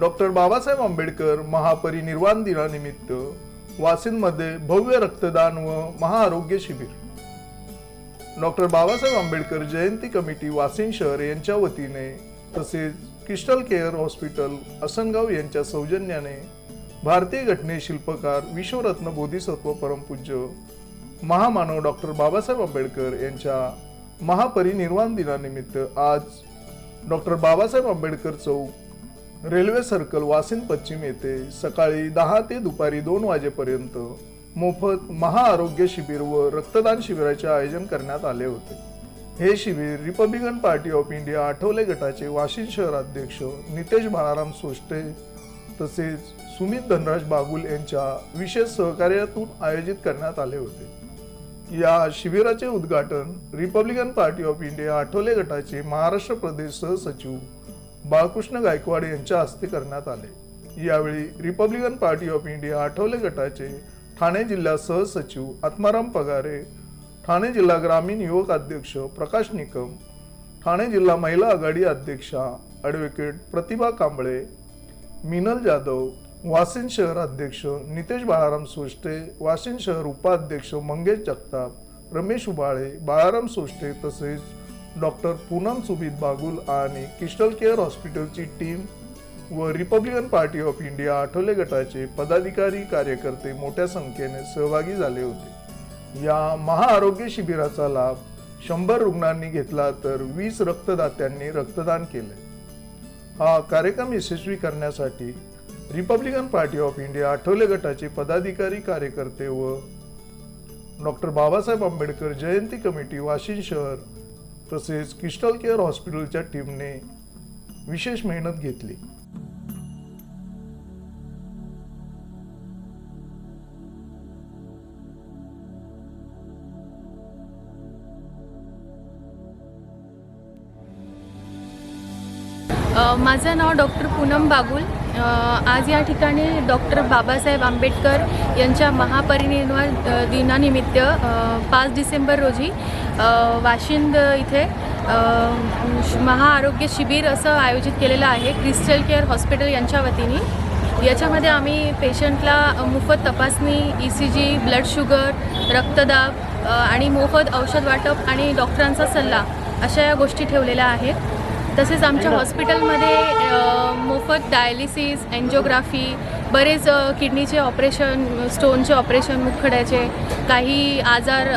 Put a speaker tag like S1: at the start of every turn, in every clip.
S1: Doctor Babasaheb Ambedkar महापरिनिर्वाण दिनानिमित्त वासिंदमध्ये भव्य रक्तदान व महाआरोग्य शिबिर. डॉक्टर बाबासाहेब आंबेडकर जयंती कमिटी वासिंद शहर यांच्या वतीने तसेच क्रिस्टल केअर हॉस्पिटल असनगाव यांच्या सौजन्याने भारतीय घटने शिल्पकार विश्वरत्न बोधिसत्व परमपूज्य महामानव डॉक्टर बाबासाहेब आंबेडकर यांच्या महापरिनिर्वाण दिनानिमित्त आज doctor Babasaheb Ambedkar Chowk railway circle Vasin पश्चिम येथे सकाळी दहा ते दुपारी दोन वाजेपर्यंत मोफत महाआरोग्य शिबिर व रक्तदान शिबिराचे आयोजन करण्यात आले होते. हे शिबिर Republican Party of India Athawale गटाचे वाशिम शहर अध्यक्ष नितेश बाळाराम सोष्टे तसेच सुमित धनराज बागुल यांच्या विशेष सहकार्यातून आयोजित करण्यात आले होते. या शिबिराचे उद्घाटन Republican Party of India Athawale गटाचे महाराष्ट्र प्रदेश सहसचिव बाळकृष्ण गायकवाड यांच्या हस्ते करण्यात आले. यावेळी Republican Party of India Athawale गटाचे ठाणे जिल्हा सहसचिव आत्माराम पगारे ठाणे जिल्हा ग्रामीण युवक अध्यक्ष प्रकाश निकम ठाणे जिल्हा महिला आघाडी अध्यक्षा ॲडव्होकेट प्रतिभा कांबळे मिनल जाधव वाशिम शहर अध्यक्ष नितेश बाळाराम सोष्टे वाशिम शहर उपाध्यक्ष मंगेश जगताप रमेश उबाळे बाळाराम सोष्टे तसेच डॉक्टर पूनम सुमित बागुल आणि क्रिस्टल केअर हॉस्पिटलची टीम व Republican Party of India Athawale गटाचे पदाधिकारी कार्यकर्ते मोठ्या संख्येने सहभागी झाले होते. या महाआरोग्य शिबिराचा लाभ शंभर रुग्णांनी घेतला तर वीस रक्तदात्यांनी रक्तदान केले. हा कार्यक्रम यशस्वी करण्यासाठी Republican Party of India Athawale गटाचे पदाधिकारी कार्यकर्ते व डॉक्टर बाबासाहेब आंबेडकर जयंती कमिटी वाशिम शहर तसेच क्रिस्टल केअर हॉस्पिटलच्या टीमने विशेष मेहनत घेतली.
S2: माझं नाव डॉक्टर पूनम बागुल. आज या ठिकाणी डॉक्टर बाबासाहेब आंबेडकर यांच्या महापरिनिर्वाण दिनानिमित्त पाच डिसेंबर रोजी वाशिंद इथे महाआरोग्य शिबिर असं आयोजित केलेलं आहे क्रिस्टल केअर हॉस्पिटल यांच्या वतीने. याच्यामध्ये आम्ही पेशंटला मोफत तपासणी E C G blood sugar रक्तदाब आणि मोफत औषध वाटप आणि डॉक्टरांचा सल्ला अशा या गोष्टी ठेवलेल्या आहेत. तसेच आमच्या हॉस्पिटलमध्ये अ, मोफत डायलिसिस एन्जिओग्राफी बरेच किडनीचे ऑपरेशन स्टोनचे ऑपरेशन मुतखड्याचे काही आजार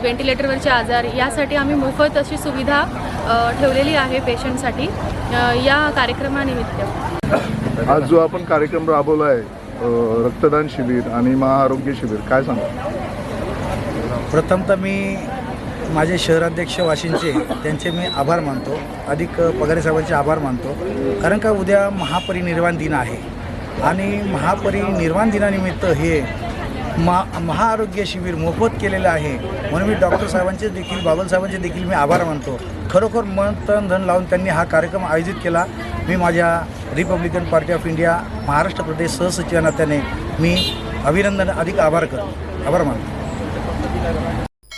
S2: व्हेंटिलेटरवरचे आजार यासाठी आम्ही मोफत अशी सुविधा ठेवलेली आहे पेशंटसाठी या कार्यक्रमानिमित्त.
S1: आज जो आपण कार्यक्रम राबवला आहे रक्तदान शिबिर आणि महाआरोग्य शिबिर काय सांगा
S3: प्रथमतः मी माझे शहराध्यक्ष वाशिंचे त्यांचे मी आभार मानतो. अधिक पगारे साहेबांचे आभार मानतो. कारण का उद्या महापरिनिर्वाण दिन आहे. आणि महापरिनिर्वाण दिनानिमित्त हे मा महाआरोग्य शिबिर मोफत केलेलं आहे. म्हणून मी डॉक्टर साहेबांचे देखील बाबलसाहेबांचे देखील मी आभार मानतो. खरोखर मन तन धन लावून त्यांनी हा कार्यक्रम आयोजित केला. मी माझ्या Republican Party of India Maharashtra प्रदेश सहसचिव नात्याने मी अभिनंदन अधिक आभार करतो. आभार मानतो.